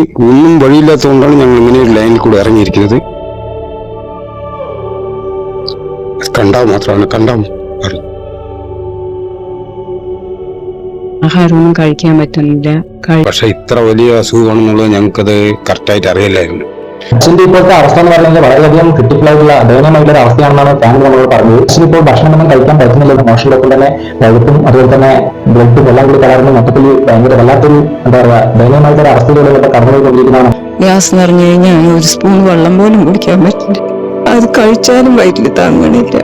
ഒന്നും വഴിയില്ലാത്തതുകൊണ്ടാണ് ഞങ്ങൾ ഇങ്ങനെ ഒരു ലൈനിൽ കൂടെ ഇറങ്ങിയിരിക്കുന്നത്. കണ്ടാൽ മാത്രമാണ് കണ്ടാൽ അറിയും. ആഹാരമൊന്നും കഴിക്കാൻ പറ്റുന്നില്ല. പക്ഷെ ഇത്ര വലിയ അസുഖമാണെന്നുള്ളത് ഞങ്ങൾക്കത് കറക്റ്റായിട്ട് അറിയില്ലായിരുന്നു. അച്ഛന്റെ ഇപ്പോഴത്തെ അവസ്ഥ എന്ന് പറയുന്നത് വളരെയധികം ക്രിട്ടിക്കലായിട്ടുള്ള ദയനീയമായിട്ടുള്ള ഒരു അവസ്ഥയാണെന്നാണ് ഫാമിലി നമ്മളോട് പറഞ്ഞത്. അച്ഛൻ ഇപ്പോൾ ഭക്ഷണമൊന്നും കഴിക്കാൻ പറ്റുന്നില്ല. മോഷണത്തിൽ തന്നെ പഴുപ്പും അതുപോലെ തന്നെ ബ്ലഡും എല്ലാം കൂടി കലർന്ന് മൊത്തത്തിൽ ഭയങ്കര വല്ലാത്തൊരു എന്താ പറയുക ദയനീയമായിട്ടൊരു അവസ്ഥയിലൂടെ ഇപ്പോൾ കടന്നുപോയിക്കൊണ്ടിരിക്കുന്നതാണ്. ഗ്യാസ് പറഞ്ഞു കഴിഞ്ഞാൽ ഒരു സ്പൂൺ വെള്ളം പോലും കുടിക്കാൻ പറ്റില്ല. അത് കഴിച്ചാലും വയറ്റിൽ താങ്ങണില്ല.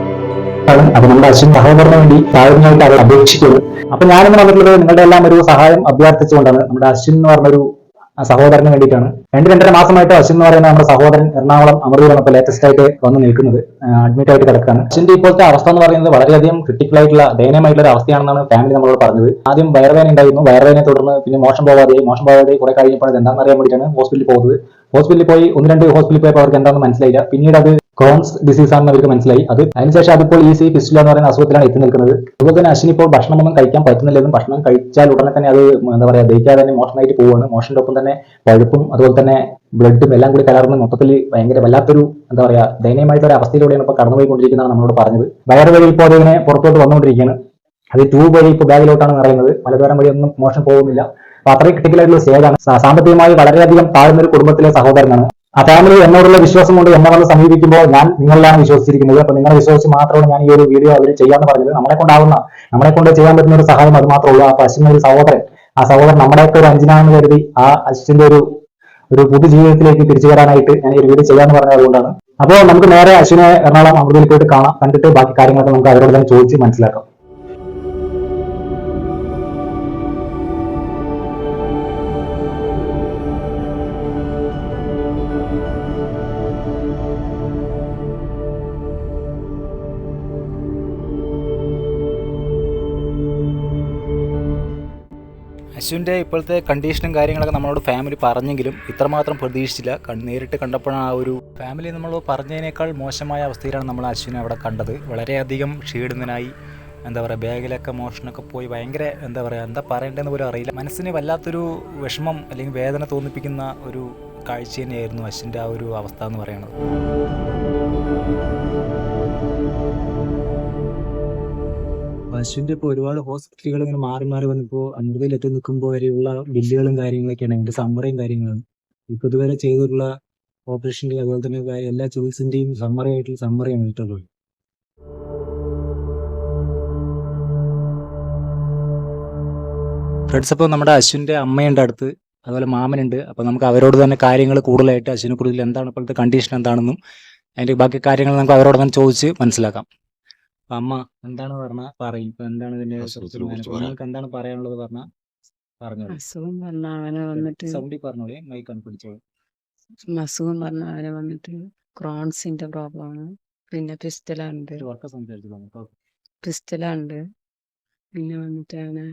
അപ്പൊ നമ്മുടെ അച്ഛൻ സഹോദരന് വേണ്ടി താഴ്മയായിട്ട് അവർ അപേക്ഷിക്കുന്നു. അപ്പൊ ഞാനിന്ന് പറഞ്ഞിട്ടുള്ളത് നിങ്ങളുടെ എല്ലാം ഒരു സഹായം അഭ്യർത്ഥിച്ചുകൊണ്ടാണ്. നമ്മുടെ അശ്വിൻ എന്ന് പറഞ്ഞൊരു ആ സഹോദരന് വേണ്ടിയിട്ടാണ്. രണ്ട് രണ്ടര മാസമായിട്ട് അശ്വിൻ എന്ന് പറയുന്ന നമ്മുടെ സഹോദരൻ എറണാകുളം അമൃതയിലാണ് ഇപ്പോൾ ലേറ്റസ്റ്റ് ആയിട്ട് വന്ന് നിൽക്കുന്നത് അഡ്മിറ്റ് ആയിട്ട് കിടക്കുകയാണ്. അശ്വിന്റെ ഇപ്പോഴത്തെ അവസ്ഥ എന്ന് പറയുന്നത് വളരെയധികം ക്രിട്ടിക്കൽ ആയിട്ടുള്ള ദയനീയമായിട്ടുള്ള ഒരു അവസ്ഥയാണെന്നാണ് ഫാമിലി നമ്മളോട് പറഞ്ഞത്. ആദ്യം വയറുവേദന ഉണ്ടായിരുന്നു. വയറുവേദനയെ തുടർന്ന് പിന്നെ മോശം പോകാതെ മോശം പോകാതെ കുറെ കഴിഞ്ഞപ്പോൾ എന്താണെന്ന് അറിയാൻ വേണ്ടിയിട്ടാണ് ഹോസ്പിറ്റലിൽ പോകുന്നത്. ഹോസ്പിറ്റലിൽ പോയി ഒന്ന് രണ്ട് ഹോസ്പിറ്റലിൽ പോയപ്പോൾ അവർക്ക് എന്താണെന്ന് മനസ്സിലായില്ല. പിന്നീട് അത് ക്രോൺസ് ഡിസീസ് ആണെന്ന് അവർക്ക് മനസ്സിലായി. അത് അതിനുശേഷം അതിപ്പോൾ ഈ സി ഫിസ്റ്റുല എന്ന് പറയുന്ന അസുഖത്തിലാണ് എത്തി നിൽക്കുന്നത്. അതുപോലെ തന്നെ അശ്വിനിപ്പോൾ ഭക്ഷണമൊന്നും കഴിക്കാൻ പറ്റുന്നില്ലെന്നും ഭക്ഷണം കഴിച്ചാൽ ഉടനെ തന്നെ അത് എന്താ പറയുക ദഹിക്കാതെ തന്നെ മോഷണമായിട്ട് പോവുകയാണ് മോഷന്റെ ഒപ്പം തന്നെ പഴുപ്പും അതുപോലെ തന്നെ ബ്ലഡും എല്ലാം കൂടി കലർന്ന് മൊത്തത്തിൽ ഭയങ്കര വല്ലാത്തൊരു എന്താ പറയുക ദയനീയമായിട്ടുള്ള ഒരു അവസ്ഥയിലൂടെയാണ് ഇപ്പോൾ കടന്നുപോയിക്കൊണ്ടിരിക്കുന്നതാണ് നമ്മളോട് പറഞ്ഞത്. വയറ് വഴി ഇപ്പോൾ അതിങ്ങനെ പുറത്തോട്ട് വന്നുകൊണ്ടിരിക്കുകയാണ്. അത് ട്യൂബ് വഴി ഇപ്പോൾ ബാഗിലോട്ടാണ് നിറയുന്നത്. മലദ്വാരം വഴി ഒന്നും മോഷൻ പോകുന്നില്ല അപ്പൊ അത്രയും സ്റ്റേജാണ് സാ- സാമ്പത്തികമായി വളരെയധികം താഴ്ന്ന ഒരു കുടുംബത്തിലെ സഹോദരനാണ്. ആ ഫാമിലി എന്നോടുള്ള വിശ്വാസം കൊണ്ട് എന്നെ വന്ന് സമീപിക്കുമ്പോൾ ഞാൻ നിങ്ങളിലാണ് വിശ്വസിച്ചിരിക്കുന്നത്. അപ്പൊ നിങ്ങളെ വിശ്വസിച്ച് മാത്രമാണ് ഞാൻ ഈ ഒരു വീഡിയോ അവർ ചെയ്യാന്ന് പറഞ്ഞത്. നമ്മളെ കൊണ്ടാവുന്ന നമ്മളെ കൊണ്ട് ചെയ്യാൻ പറ്റുന്ന ഒരു സഹായം അത് മാത്രമേ ഉള്ളൂ. ആ അശ്വിന്റെ ഒരു സഹോദരൻ ആ സഹോദരൻ നമ്മുടെയൊക്കെ ഒരു അഞ്ചിനാണെന്ന് കരുതി ആ അശ്വിന്റെ ഒരു ഒരു പുതുജീവിതത്തിലേക്ക് തിരിച്ചു വരാനായിട്ട് ഞാൻ ഈ ഒരു വീഡിയോ ചെയ്യാന്ന് പറഞ്ഞത് അതുകൊണ്ടാണ് അപ്പോൾ നമുക്ക് നേരെ അശ്വിനെ എറണാകുളം അമൃതയിൽ പോയിട്ട് കാണാം. കണ്ടിട്ട് ബാക്കി കാര്യങ്ങളൊക്കെ നമുക്ക് അവരോട് തന്നെ ചോദിച്ച് മനസ്സിലാക്കാം. അശ്വിന്റെ ഇപ്പോഴത്തെ കണ്ടീഷനും കാര്യങ്ങളൊക്കെ നമ്മളോട് ഫാമിലി പറഞ്ഞെങ്കിലും ഇത്രമാത്രം പ്രതീക്ഷിച്ചില്ല. നേരിട്ട് കണ്ടപ്പോഴാണ് ആ ഒരു ഫാമിലി നമ്മൾ പറഞ്ഞതിനേക്കാൾ മോശമായ അവസ്ഥയിലാണ് നമ്മൾ അശ്വിനെ അവിടെ കണ്ടത്. വളരെയധികം ക്ഷീണിതനായി എന്താ പറയുക ബാഗിലൊക്കെ മോഷണമൊക്കെ പോയി ഭയങ്കര എന്താ പറയുക എന്താ പറയേണ്ടതെന്ന് പോലും അറിയില്ല. മനസ്സിന് വല്ലാത്തൊരു വിഷമം അല്ലെങ്കിൽ വേദന തോന്നിപ്പിക്കുന്ന ഒരു കാഴ്ച തന്നെയായിരുന്നു അശ്വിന്റെ ആ ഒരു അവസ്ഥ എന്ന് പറയുന്നത്. പശുവിന്റെ ഇപ്പൊ ഒരുപാട് ഹോസ്പിറ്റലുകൾ ഇങ്ങനെ മാറി മാറി വന്നപ്പോൾ അൻപതിലെത്തി നിൽക്കുമ്പോൾ വരെയുള്ള ബില്ലുകളും കാര്യങ്ങളൊക്കെയാണ് അതിന്റെ സമ്മറിയും കാര്യങ്ങളും. ഇപ്പൊ ഇതുവരെ ചെയ്തിട്ടുള്ള ഓപ്പറേഷന്റെ അതുപോലെ തന്നെ എല്ലാ ചികിത്സന്റെയും സമ്മറി ആയിട്ടുള്ള സമ്മറിയാണ് കിട്ടുള്ളത് ഫ്രണ്ട്സ് അപ്പോൾ നമ്മുടെ അശ്വിന്റെ അമ്മയുണ്ട് അടുത്ത്. അതുപോലെ മാമനുണ്ട്. അപ്പോൾ നമുക്ക് അവരോട് തന്നെ കാര്യങ്ങൾ കൂടുതലായിട്ട് അശ്വിനെ കൂടുതൽ എന്താണ് ഇപ്പോഴത്തെ കണ്ടീഷൻ എന്താണെന്നും അതിന്റെ ബാക്കി കാര്യങ്ങൾ നമുക്ക് അവരോട് തന്നെ ചോദിച്ച് മനസ്സിലാക്കാം. അപ്പം അമ്മ എന്താണ് പറഞ്ഞ? പറയും. ഇപ്പൊ എന്താണ് ഇതിന്റെ നിങ്ങൾക്ക് എന്താണ് പറയാനുള്ളത് പറഞ്ഞ? പറഞ്ഞോളൂ. അസുഖം പറഞ്ഞ അവനെ വന്നിട്ട് സൗണ്ടി പറഞ്ഞോളി. മൈക്ക് പിടിച്ചോളൂ. അസുഖം പറഞ്ഞ അവനെ വന്നിട്ട് ക്രോൺസിന്റെ പ്രോബ്ലമാണ് പിന്നെ പിസ്റ്റലുണ്ട്. ഒരു പിസ്റ്റലുണ്ട്. പിന്നെ വന്നിട്ട് അവനെ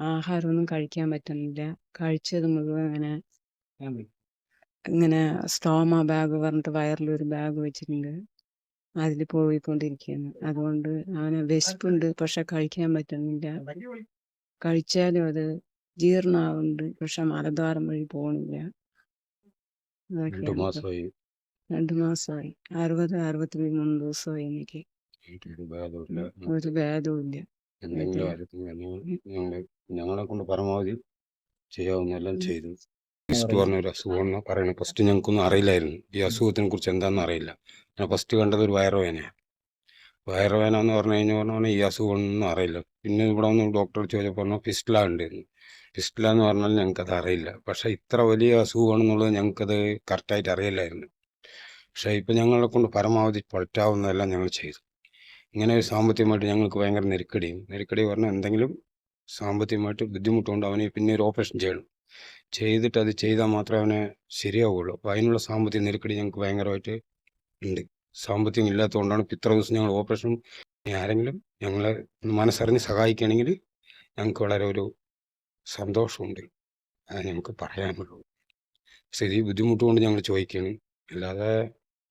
ആഹാരമൊന്നും കഴിക്കാൻ പറ്റുന്നില്ല. കഴിച്ചത് മുഴുവൻ അങ്ങനെ. ഇങ്ങനെ സ്റ്റോമ ബാഗ് പറഞ്ഞിട്ട് വയറിലൊരു ബാഗ് വെച്ചിട്ടുണ്ട്. അതിൽ പോയിക്കൊണ്ടിരിക്കുകയാണ് അതുകൊണ്ട് അവന് വിശപ്പുണ്ട്. പക്ഷെ കഴിക്കാൻ പറ്റുന്നില്ല. കഴിച്ചാലും അത് ജീർണാവുന്നുണ്ട്. പക്ഷെ മലദ്വാരം വഴി പോണില്ല. രണ്ടു മാസമായി. അറുപത് അറുപത്തി മൂന്ന് ദിവസമായി എനിക്ക്. ഒരു ഭേദമില്ല. ഭേദവും ഇല്ല ഞങ്ങൾ ഞങ്ങളെ കൊണ്ട് പരമാവധി ചെയ്യാവുന്നെല്ലാം ചെയ്തു. ഫസ്റ്റ് പറഞ്ഞ ഒരു അസുഖമെന്ന് പറയുന്നത് ഫസ്റ്റ് ഞങ്ങൾക്കൊന്നും അറിയില്ലായിരുന്നു. ഈ അസുഖത്തിനെ കുറിച്ച് എന്താണെന്ന് അറിയില്ല. ഞാൻ ഫസ്റ്റ് കണ്ടത് ഒരു വയറുവേനയാണ് വയറുവേന എന്ന് പറഞ്ഞു കഴിഞ്ഞാൽ പറഞ്ഞാൽ ഈ അസുഖമൊന്നും അറിയില്ല. പിന്നെ ഇവിടെ ഒന്ന് ഡോക്ടർ ചോദിച്ചപ്പോൾ പറഞ്ഞു ഫിസ്റ്റില ഉണ്ടായിരുന്നു ഫിസ്റ്റില എന്ന് പറഞ്ഞാൽ ഞങ്ങൾക്കത് അറിയില്ല. പക്ഷേ ഇത്ര വലിയ അസുഖമാണെന്നുള്ളത് ഞങ്ങൾക്കത് കറക്റ്റായിട്ട് അറിയില്ലായിരുന്നു. പക്ഷേ ഇപ്പം ഞങ്ങളെ കൊണ്ട് പരമാവധി പറ്റാവുന്നതെല്ലാം ഞങ്ങൾ ചെയ്തു. ഇങ്ങനെ ഒരു സാമ്പത്തികമായിട്ട് ഞങ്ങൾക്ക് ഭയങ്കര നെരുക്കടിയും. നെരുക്കടി പറഞ്ഞാൽ എന്തെങ്കിലും സാമ്പത്തികമായിട്ട് ബുദ്ധിമുട്ടുകൊണ്ട് അവന് പിന്നെ ഒരു ഓപ്പറേഷൻ ചെയ്യണം. ചെയ്തിട്ട് അത് ചെയ്താൽ മാത്രമേ അവനെ ശരിയാവുകയുള്ളൂ. അപ്പോൾ അതിനുള്ള സാമ്പത്തിക നെരുക്കടി ഞങ്ങൾക്ക് ഭയങ്കരമായിട്ട് ഉണ്ട്. സാമ്പത്തികം ഇല്ലാത്തതുകൊണ്ടാണ് ഇത്ര ദിവസം ഞങ്ങൾ ഓപ്പറേഷൻ ആരെങ്കിലും ഞങ്ങളെ മനസ്സറിഞ്ഞ് സഹായിക്കുകയാണെങ്കിൽ ഞങ്ങൾക്ക് വളരെ ഒരു സന്തോഷമുണ്ട്. അത് ഞങ്ങൾക്ക് പറയാനുള്ളൂ. സ്ഥിതി ബുദ്ധിമുട്ട് കൊണ്ട് ഞങ്ങൾ ചോദിക്കുകയാണ്. അല്ലാതെ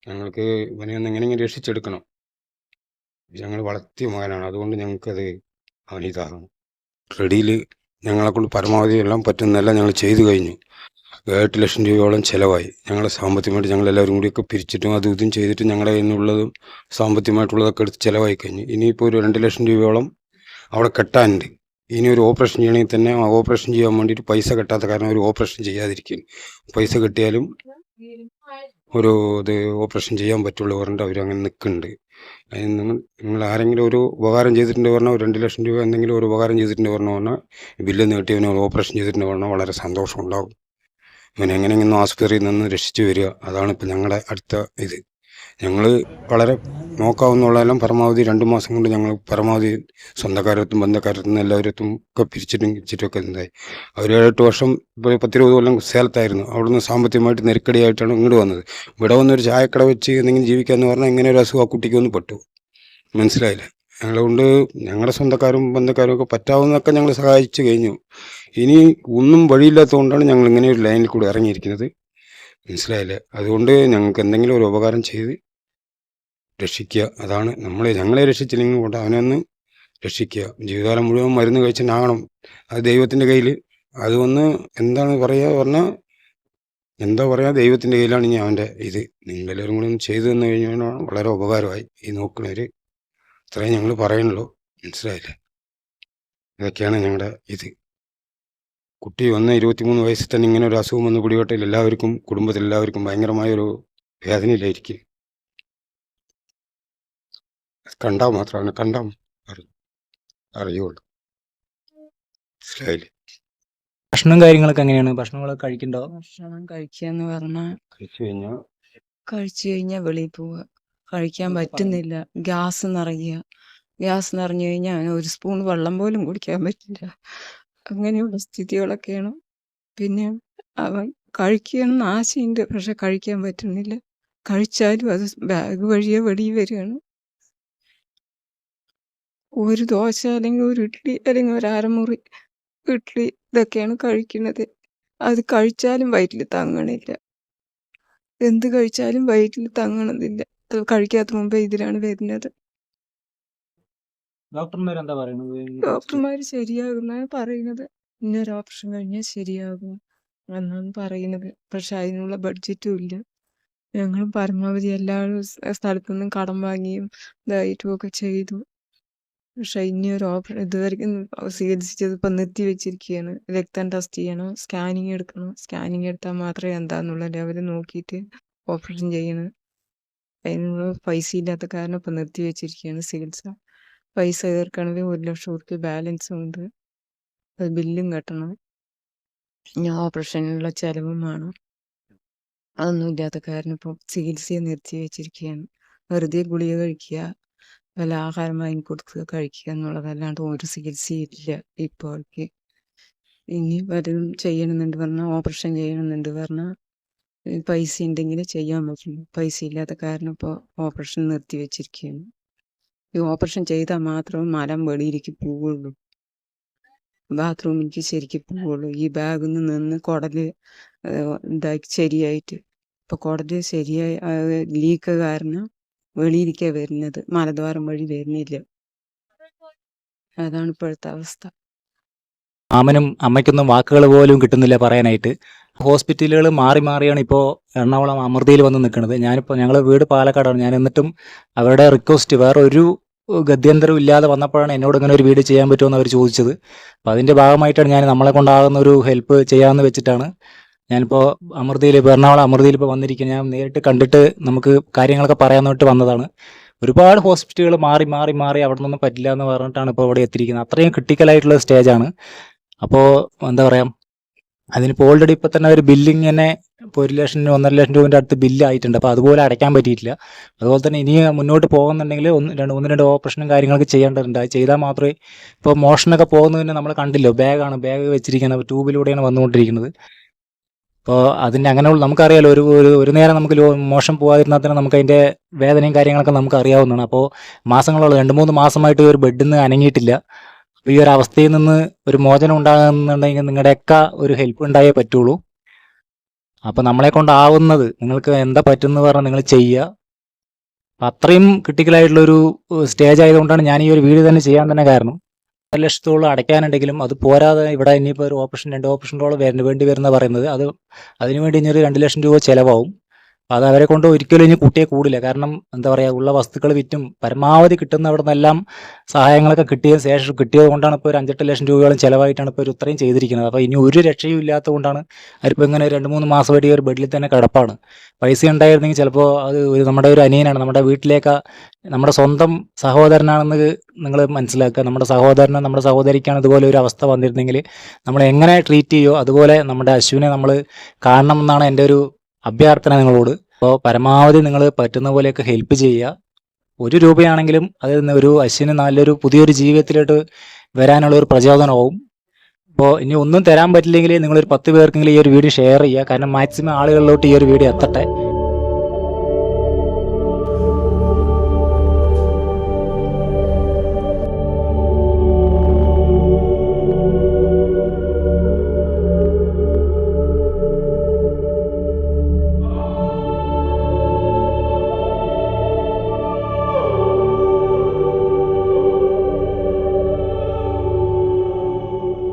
ഞങ്ങൾക്ക് ഇവനെ ഒന്ന് എങ്ങനെയെങ്കിലും രക്ഷിച്ചെടുക്കണം. ഞങ്ങൾ വളർത്തിയ മകനാണ്. അതുകൊണ്ട് ഞങ്ങൾക്കത് അവനിതാകണം റെഡിയിൽ ഞങ്ങളെ കൊണ്ട് പരമാവധി എല്ലാം പറ്റുന്നതെല്ലാം ഞങ്ങൾ ചെയ്തു കഴിഞ്ഞു. എട്ട് ലക്ഷം രൂപയോളം ചിലവായി. ഞങ്ങളെ സാമ്പത്തികമായിട്ട് ഞങ്ങൾ എല്ലാവരും കൂടിയൊക്കെ പിരിച്ചിട്ടും അതും ഇതും ചെയ്തിട്ട് ഞങ്ങളുടെ കയ്യിൽ നിന്നുള്ളതും സാമ്പത്തികമായിട്ടുള്ളതൊക്കെ എടുത്ത് ചിലവായി കഴിഞ്ഞു. ഇനിയിപ്പോൾ ഒരു രണ്ട് ലക്ഷം രൂപയോളം അവിടെ കെട്ടാനുണ്ട്. ഇനി ഒരു ഓപ്പറേഷൻ ചെയ്യണമെങ്കിൽ തന്നെ ഓപ്പറേഷൻ ചെയ്യാൻ വേണ്ടിയിട്ട് പൈസ കെട്ടാത്ത കാരണം ഒരു ഓപ്പറേഷൻ ചെയ്യാതിരിക്കും. പൈസ കിട്ടിയാലും ഒരു ഇത് ഓപ്പറേഷൻ ചെയ്യാൻ പറ്റുള്ളൂ പറഞ്ഞിട്ട് അവരങ്ങനെ നിൽക്കുന്നുണ്ട്. അതിന് നിങ്ങൾ നിങ്ങൾ ആരെങ്കിലും ഒരു ഉപകാരം ചെയ്തിട്ടുണ്ട് പറഞ്ഞാൽ ഒരു രണ്ട് ലക്ഷം രൂപ എന്തെങ്കിലും ഒരു ഉപകാരം ചെയ്തിട്ടുണ്ട് പറഞ്ഞു പറഞ്ഞാൽ ബില്ല് നീട്ടിയവന് ഓപ്പറേഷൻ ചെയ്തിട്ടുണ്ട് പറഞ്ഞാൽ വളരെ സന്തോഷം ഉണ്ടാകും ഇവൻ എങ്ങനെയെങ്കിലും ആസ്പത്രിയിൽ നിന്ന് രക്ഷിച്ചു വരിക. അതാണ് ഇപ്പം ഞങ്ങളുടെ അടുത്ത ഇത്. ഞങ്ങൾ വളരെ നോക്കാവുന്നതെല്ലാം പരമാവധി രണ്ട് മാസം കൊണ്ട് ഞങ്ങൾ പരമാവധി സ്വന്തക്കാരത്തും ബന്ധക്കാരത്തും എല്ലാവരത്തും ഒക്കെ പിരിച്ചിട്ടും ഇച്ചിട്ടൊക്കെ ഇതായി. അവർ ഏഴെട്ട് വർഷം ഇപ്പോൾ പത്തിരുപത് കൊല്ലം സേലത്തായിരുന്നു അവിടുന്ന് സാമ്പത്തികമായിട്ട് നെരുക്കടിയായിട്ടാണ് ഇങ്ങോട്ട് വന്നത്. ഇവിടെ വന്നൊരു ചായക്കട വെച്ച് എന്തെങ്കിലും ജീവിക്കാമെന്ന് പറഞ്ഞാൽ ഇങ്ങനെ ഒരു അസുഖം ആ കുട്ടിക്ക് ഒന്ന് പെട്ടു? മനസ്സിലായില്ല. ഞങ്ങളെ കൊണ്ട് ഞങ്ങളുടെ സ്വന്തക്കാരും ബന്ധക്കാരും ഒക്കെ പറ്റാവുന്നതൊക്കെ ഞങ്ങൾ സഹായിച്ചു കഴിഞ്ഞു. ഇനി ഒന്നും വഴിയില്ലാത്തതുകൊണ്ടാണ് ഞങ്ങൾ ഇങ്ങനെ ഒരു ലൈനിൽ കൂടെ ഇറങ്ങിയിരിക്കുന്നത്. മനസ്സിലായില്ലേ? അതുകൊണ്ട് ഞങ്ങൾക്ക് എന്തെങ്കിലും ഒരു ഉപകാരം ചെയ്ത് രക്ഷിക്കുക. അതാണ് നമ്മൾ ഞങ്ങളെ രക്ഷിച്ചില്ലെങ്കിൽ കൊണ്ട് അവനൊന്ന് രക്ഷിക്കുക. ജീവിതകാലം മുഴുവൻ മരുന്ന് കഴിച്ചിട്ടാകണം അത് ദൈവത്തിന്റെ കയ്യിൽ. അത് ഒന്ന് എന്താണ് പറയുക പറഞ്ഞാൽ എന്താ പറയുക? ദൈവത്തിന്റെ കയ്യിലാണ് ഇനി അവന്റെ ഇത്. നിങ്ങളെല്ലാവരും കൂടി ഒന്ന് ചെയ്തു തന്നു കഴിഞ്ഞാൽ വളരെ ഉപകാരമായി. ഈ നോക്കണവർ ഇത്രയും ഞങ്ങൾ പറയണല്ലോ മനസ്സിലായില്ലേ? ഇതൊക്കെയാണ് ഞങ്ങളുടെ ഇത്. കുട്ടി വന്ന ഇരുപത്തിമൂന്ന് വയസ്സിൽ തന്നെ ഇങ്ങനെ ഒരു അസുഖം വന്ന് പിടിപെട്ടാൽ എല്ലാവർക്കും കുടുംബത്തിൽ എല്ലാവർക്കും ഭയങ്കരമായ ഒരു വേദനയിലായിരിക്കും. കണ്ടാൽ മാത്രമാണ് കണ്ടാൽ അറിയും അറിയുള്ളൂ. മനസ്സിലായില്ലേ? ഭക്ഷണം കാര്യങ്ങളൊക്കെ എങ്ങനെയാണ്? ഭക്ഷണങ്ങളൊക്കെ കഴിക്കണ്ടോ ഭക്ഷണം കഴിക്കാന്ന് പറഞ്ഞാൽ കഴിച്ചു കഴിഞ്ഞാൽ? കഴിച്ചു കഴിഞ്ഞാൽ വെളിയിൽ പോവുക. കഴിക്കാൻ പറ്റുന്നില്ല. ഗ്യാസ് നിറയുക. ഗ്യാസ് നിറഞ്ഞു കഴിഞ്ഞാൽ ഒരു സ്പൂൺ വെള്ളം പോലും കുടിക്കാൻ പറ്റില്ല. അങ്ങനെയുള്ള സ്ഥിതികളൊക്കെയാണ്. പിന്നെ അവൻ കഴിക്കണം ആശയുണ്ട്. പക്ഷെ കഴിക്കാൻ പറ്റുന്നില്ല. കഴിച്ചാലും അത് ബാഗ് വഴിയെ വെളിയിൽ വരികയാണ്. ഒരു ദോശ അല്ലെങ്കിൽ ഒരു ഇഡ്ഡലി അല്ലെങ്കിൽ ഒരു അരമുറി ഇഡ്ഡലി ഇതൊക്കെയാണ് കഴിക്കുന്നത്. അത് കഴിച്ചാലും വയറ്റിൽ തങ്ങണില്ല. എന്ത് കഴിച്ചാലും വയറ്റിൽ തങ്ങണതില്ല. കഴിക്കാത്ത മുമ്പേ ഇതിലാണ് വരുന്നത്. ഡോക്ടർമാർ എന്താ പറയുന്നത് ഡോക്ടർമാർ ശരിയാകുന്നാണ് പറയുന്നത്. ഇന്നൊരു ഓപ്ഷൻ കഴിഞ്ഞാൽ ശരിയാകും എന്നാണ് പറയുന്നത്. പക്ഷെ അതിനുള്ള ബഡ്ജറ്റും ഇല്ല. ഞങ്ങൾ പരമാവധി എല്ലാ സ്ഥലത്തു നിന്നും കടം വാങ്ങിയും ഇതായിട്ടും ഒക്കെ ചെയ്തു. പക്ഷെ ഇനി ഒരു ഓപ്പറേഷൻ ഇതുവരെയും ചികിത്സിച്ചത് ഇപ്പം നിർത്തി വെച്ചിരിക്കുകയാണ് രക്തം ടെസ്റ്റ് ചെയ്യണം സ്കാനിങ് എടുക്കണം. സ്കാനിങ് എടുത്താൽ മാത്രമേ എന്താന്നുള്ള ലെവൽ നോക്കിയിട്ട് ഓപ്പറേഷൻ ചെയ്യണം അതിനുള്ള പൈസ ഇല്ലാത്ത കാരണം ഇപ്പം നിർത്തി വെച്ചിരിക്കുകയാണ് ചികിത്സ പൈസ തീർക്കണമെങ്കിൽ ഒരു ലക്ഷം റുപ്യ ബാലൻസ് ഉണ്ട്. അത് ബില്ലും കെട്ടണം. ഞാൻ ഓപ്പറേഷനുള്ള ചിലവും വേണം. അതൊന്നും ഇല്ലാത്ത കാരണം ചികിത്സയെ നിർത്തി വെച്ചിരിക്കുകയാണ് വെറുതെ ഗുളിക കഴിക്കുക വല്ല ആഹാരം വാങ്ങി കൊടുത്ത് കഴിക്കുക എന്നുള്ളതല്ലാണ്ട് ഒരു ചികിത്സയില്ല ഇപ്പോഴേക്ക് ഇനി വരും ചെയ്യണമെന്നുണ്ട് പറഞ്ഞാൽ ഓപ്പറേഷൻ ചെയ്യണമെന്നുണ്ട് പറഞ്ഞാൽ പൈസ ഉണ്ടെങ്കിൽ ചെയ്യാൻ പറ്റുള്ളൂ. പൈസ ഇല്ലാത്ത കാരണം ഇപ്പോൾ ഓപ്പറേഷൻ നിർത്തി വെച്ചിരിക്കുകയാണ് ഈ ഓപ്പറേഷൻ ചെയ്താൽ മാത്രമേ മലം വെളിയിലേക്ക് പോവുള്ളൂ. ബാത്റൂമിലേക്ക് ശരിക്കും പോവുള്ളൂ. ഈ ബാഗിൽ നിന്ന് കുടൽ ഇതാക്കി ശരിയായിട്ട്. ഇപ്പൊ കുടൽ ശരിയായി ലീക്ക് കാരണം വെളിയിലേക്കാ വരുന്നത്. മലദ്വാരം വഴി വരുന്നില്ല. അതാണ് ഇപ്പോഴത്തെ അവസ്ഥ. അമ്മനും അമ്മയ്ക്കൊന്നും വാക്കുകൾ പോലും കിട്ടുന്നില്ല പറയാനായിട്ട്. ഹോസ്പിറ്റലുകൾ മാറി മാറിയാണ് ഇപ്പോൾ എറണാകുളം അമൃതയിൽ വന്ന് നിൽക്കുന്നത് ഞാനിപ്പോൾ ഞങ്ങൾ വീട് പാലക്കാടാണ്. ഞാൻ എന്നിട്ടും അവരുടെ റിക്വസ്റ്റ് വേറെ ഒരു ഗത്യന്തരം ഇല്ലാതെ വന്നപ്പോഴാണ് എന്നോട് ഇങ്ങനെ ഒരു വീട് ചെയ്യാൻ പറ്റുമെന്ന് അവർ ചോദിച്ചത്. അപ്പോൾ അതിന്റെ ഭാഗമായിട്ടാണ് ഞാൻ നമ്മളെ കൊണ്ടാകുന്ന ഒരു ഹെൽപ്പ് ചെയ്യാമെന്ന് വെച്ചിട്ടാണ് ഞാനിപ്പോൾ അമൃതയിൽ ഇപ്പോൾ എറണാകുളം അമൃതയിൽ ഇപ്പോൾ വന്നിരിക്കുന്നത്. ഞാൻ നേരിട്ട് കണ്ടിട്ട് നമുക്ക് കാര്യങ്ങളൊക്കെ പറയാൻ വേണ്ടി വന്നതാണ്. ഒരുപാട് ഹോസ്പിറ്റലുകൾ മാറി മാറി മാറി അവിടെ നിന്നൊന്നും പറ്റില്ല എന്ന് പറഞ്ഞിട്ടാണ് ഇപ്പോൾ ഇവിടെ എത്തിയിരിക്കുന്നത്. അത്രയും ക്രിട്ടിക്കലായിട്ടുള്ള സ്റ്റേജാണ് അപ്പോൾ എന്താ പറയുക അതിനിപ്പോൾ ഓൾറെഡി ഇപ്പോൾ തന്നെ ഒരു ബില്ലിങ് തന്നെ ഇപ്പോൾ ഒരു ലക്ഷം ഒന്നര ലക്ഷം രൂപന്റെ അടുത്ത് ബില്ല് ആയിട്ടുണ്ട്. അപ്പോൾ അതുപോലെ അടയ്ക്കാൻ പറ്റിയിട്ടില്ല. അതുപോലെ തന്നെ ഇനി മുന്നോട്ട് പോകുന്നുണ്ടെങ്കിൽ ഒന്ന് രണ്ട് ഒന്ന് രണ്ട് ഓപ്പറേഷനും കാര്യങ്ങളൊക്കെ ചെയ്യേണ്ടതുണ്ട്. അത് ചെയ്താൽ മാത്രമേ ഇപ്പോൾ മോഷനൊക്കെ പോകുന്നതിന് നമ്മൾ കണ്ടില്ലോ? ബാഗാണ് ബാഗ് വെച്ചിരിക്കുന്നത് ട്യൂബിലൂടെയാണ് വന്നുകൊണ്ടിരിക്കുന്നത്. അപ്പോൾ അതിന്റെ അങ്ങനെയുള്ള നമുക്കറിയാലോ ഒരു ഒരു ഒരു നേരം നമുക്ക് മോശം പോകാതിരുന്നാൽ തന്നെ നമുക്ക് അതിന്റെ വേദനയും കാര്യങ്ങളൊക്കെ നമുക്ക് അറിയാവുന്നതാണ്. അപ്പോൾ മാസങ്ങളോളം രണ്ട് മൂന്ന് മാസമായിട്ട് ഒരു ബെഡിൽ നിന്ന് അനങ്ങിയിട്ടില്ല. അപ്പോൾ ഈ ഒരു അവസ്ഥയിൽ നിന്ന് ഒരു മോചനം ഉണ്ടാകുന്നുണ്ടെങ്കിൽ നിങ്ങളുടെയൊക്കെ ഒരു ഹെൽപ്പ് ഉണ്ടായേ പറ്റുള്ളൂ. അപ്പോൾ നമ്മളെ കൊണ്ടാവുന്നത് നിങ്ങൾക്ക് എന്താ പറ്റുന്നത് പറഞ്ഞാൽ നിങ്ങൾ ചെയ്യുക. അത്രയും ക്രിട്ടിക്കലായിട്ടുള്ളൊരു സ്റ്റേജ് ആയതുകൊണ്ടാണ് ഞാൻ ഈ ഒരു വീഡിയോ തന്നെ ചെയ്യാൻ തന്നെ കാരണം. ഒരു ലക്ഷത്തോളം അടയ്ക്കാനുണ്ടെങ്കിലും അത് പോരാതെ ഇവിടെ ഇനിയിപ്പോൾ ഒരു ഓപ്പറേഷൻ രണ്ട് ഓപ്പറേഷനോളം വേണ്ടി വരുന്ന പറയുന്നത്. അത് അതിനുവേണ്ടി ഇനി ഒരു രണ്ട് ലക്ഷം രൂപ അപ്പോൾ അത് അവരെ കൊണ്ട് ഒരിക്കലും ഇനി കുട്ടിയെ കൂടില്ല. കാരണം എന്താ പറയുക ഉള്ള വസ്തുക്കൾ വിറ്റും പരമാവധി കിട്ടുന്ന അവിടെ നിന്നെല്ലാം സഹായങ്ങളൊക്കെ കിട്ടിയ ശേഷം കിട്ടിയത് കൊണ്ടാണ് ഇപ്പോൾ ഒരു അഞ്ചെട്ട് ലക്ഷം രൂപയോളം ചിലവായിട്ടാണ് ഇപ്പോൾ ഒരു ഇത്രയും ചെയ്തിരിക്കുന്നത്. അപ്പോൾ ഇനി ഒരു രക്ഷയും ഇല്ലാത്തത് കൊണ്ടാണ് അവരിപ്പോൾ ഇങ്ങനെ രണ്ട് മൂന്ന് മാസം ഈ ഒരു ബെഡിൽ തന്നെ കിടപ്പാണ്. പൈസ ഉണ്ടായിരുന്നെങ്കിൽ ചിലപ്പോൾ അത് ഒരു നമ്മുടെ ഒരു അനിയനാണ് നമ്മുടെ വീട്ടിലേക്ക് നമ്മുടെ സ്വന്തം സഹോദരനാണെന്ന് നിങ്ങൾ മനസ്സിലാക്കുക. നമ്മുടെ സഹോദരനും നമ്മുടെ സഹോദരിക്കാണ് ഇതുപോലെ ഒരു അവസ്ഥ വന്നിരുന്നെങ്കിൽ നമ്മൾ എങ്ങനെ ട്രീറ്റ് ചെയ്യോ അതുപോലെ നമ്മുടെ അശ്വിനെ നമ്മൾ കാണണം എന്നാണ് എന്റെ ഒരു അഭ്യർത്ഥന നിങ്ങളോട്. അപ്പോൾ പരമാവധി നിങ്ങൾ പറ്റുന്ന പോലെയൊക്കെ ഹെൽപ്പ് ചെയ്യുക. ഒരു രൂപയാണെങ്കിലും അത് ഒരു അശ്വിന് നല്ലൊരു പുതിയൊരു ജീവിതത്തിലോട്ട് വരാനുള്ള ഒരു പ്രചോദനമാവും. അപ്പോൾ ഇനി ഒന്നും തരാൻ പറ്റില്ലെങ്കിൽ നിങ്ങളൊരു പത്ത് പേർക്കെങ്കിലും ഈ ഒരു വീഡിയോ ഷെയർ ചെയ്യുക. കാരണം മാക്സിമം ആളുകളിലോട്ട് ഈ ഒരു വീഡിയോ എത്തട്ടെ.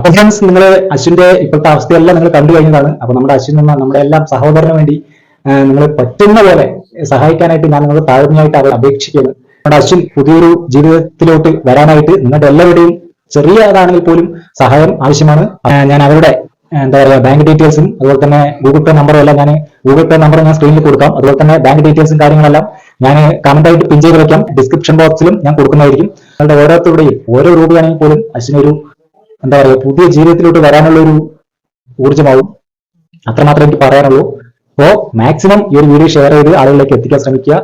അപ്പൊ ഫ്രണ്ട്സ് നിങ്ങൾ അശ്വിന്റെ ഇപ്പോഴത്തെ അവസ്ഥയെല്ലാം നിങ്ങൾ കണ്ടു കഴിഞ്ഞതാണ്. അപ്പൊ നമ്മുടെ അശ്വിൻ എന്ന നമ്മുടെ എല്ലാം സഹോദരന് വേണ്ടി നിങ്ങൾ പറ്റുന്ന പോലെ സഹായിക്കാനായിട്ട് ഞാൻ നിങ്ങൾ താഴ്മയായിട്ട് അവർ അപേക്ഷിക്കുന്നു. നമ്മുടെ അശ്വിൻ പുതിയൊരു ജീവിതത്തിലോട്ട് വരാനായിട്ട് നിങ്ങളുടെ എല്ലാവരുടെയും ചെറിയതാണെങ്കിൽ പോലും സഹായം ആവശ്യമാണ്. ഞാൻ അവരുടെ എന്താ പറയുക ബാങ്ക് ഡീറ്റെയിൽസും അതുപോലെ തന്നെ ഗൂഗിൾ പേ നമ്പറും എല്ലാം ഞാൻ ഗൂഗിൾ പേ നമ്പർ ഞാൻ സ്ക്രീനിൽ കൊടുക്കാം. അതുപോലെ തന്നെ ബാങ്ക് ഡീറ്റെയിൽസും കാര്യങ്ങളെല്ലാം ഞാൻ കമന്റ് ആയിട്ട് പിൻ ചെയ്ത് വെക്കാം. ഡിസ്ക്രിപ്ഷൻ ബോക്സിലും ഞാൻ കൊടുക്കുന്നതായിരിക്കും. നിങ്ങളുടെ ഓരോരുത്തരുടെയും ഓരോ രൂപയാണെങ്കിൽ പോലും അശ്വിനൊരു എന്താ പറയുക പുതിയ ജീവിതത്തിലോട്ട് വരാനുള്ള ഒരു ഊർജമാവും. അത്രമാത്രം എനിക്ക് പറയാനുള്ളൂ. അപ്പോ മാക്സിമം ഈ ഒരു വീഡിയോ ഷെയർ ചെയ്ത് ആളുകളിലേക്ക് എത്തിക്കാൻ ശ്രമിക്കുക.